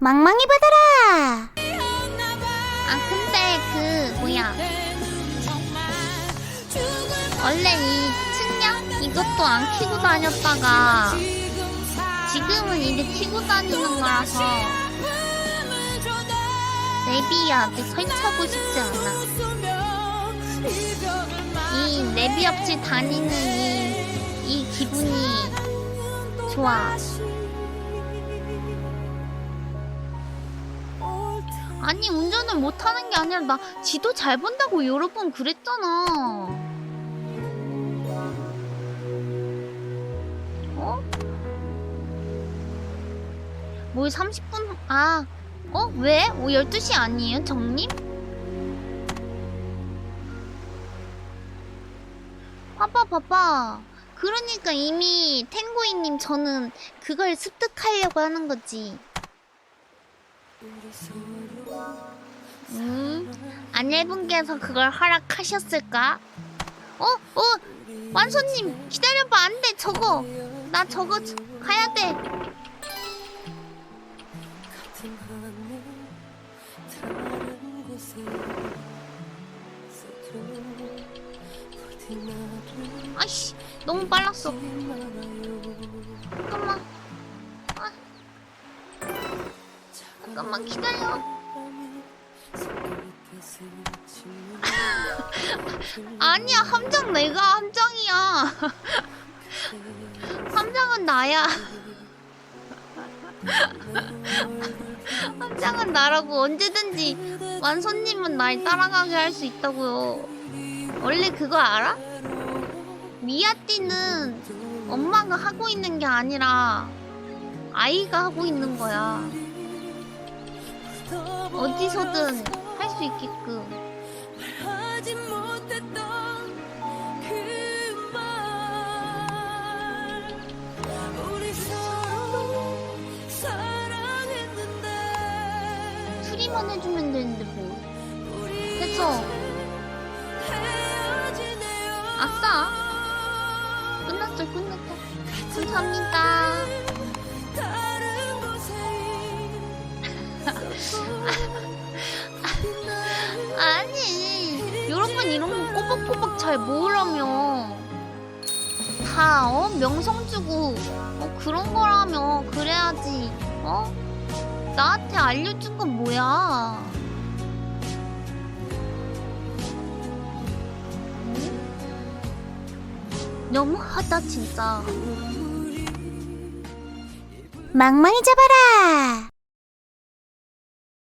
망망이 받아라. 아 근데 그 뭐야? 원래 이 측량 이것도 안 키고 다녔다가 지금은 이게 키고 다니는 거라서 내비한테 설치하고 싶지 않아. 이 내비 없이 다니는 이, 이 기분이 좋아 아니 운전을 못하는 게 아니라 나 지도 잘 본다고 여러 번 그랬잖아 어? 뭘 30분 아 어? 왜? 오 12시 아니에요 정님? 봐봐 봐봐 그러니까 이미 탱고이님 저는 그걸 습득하려고 하는 거지 음, 아내분께서 그걸 허락하셨을까? 어? 어? 완소님 기다려봐 안 돼 저거 나 저거 저- 가야 돼 아이씨 너무 빨랐어 잠깐만 잠깐만 기다려. 아니야 함정 내가 함정이야. 함정은 나야. 함정은 나라고 언제든지 완손님은 날 따라가게 할 수 있다고요. 원래 그거 알아? 미아띠는 엄마가 하고 있는 게 아니라 아이가 하고 있는 거야 어디서든 할 수 있게끔. 사랑했는데. 수리만 해주면 되는데 뭐. 헤어지네요. 아싸. 끝났죠 끝났죠. 감사합니다 아니 여러분 이런 거 꼬박꼬박 잘 모으려면 다 어? 명성 주고 어, 그런 거라면 그래야지 어? 나한테 알려준 건 뭐야 응? 너무하다 진짜 망망이 잡아라.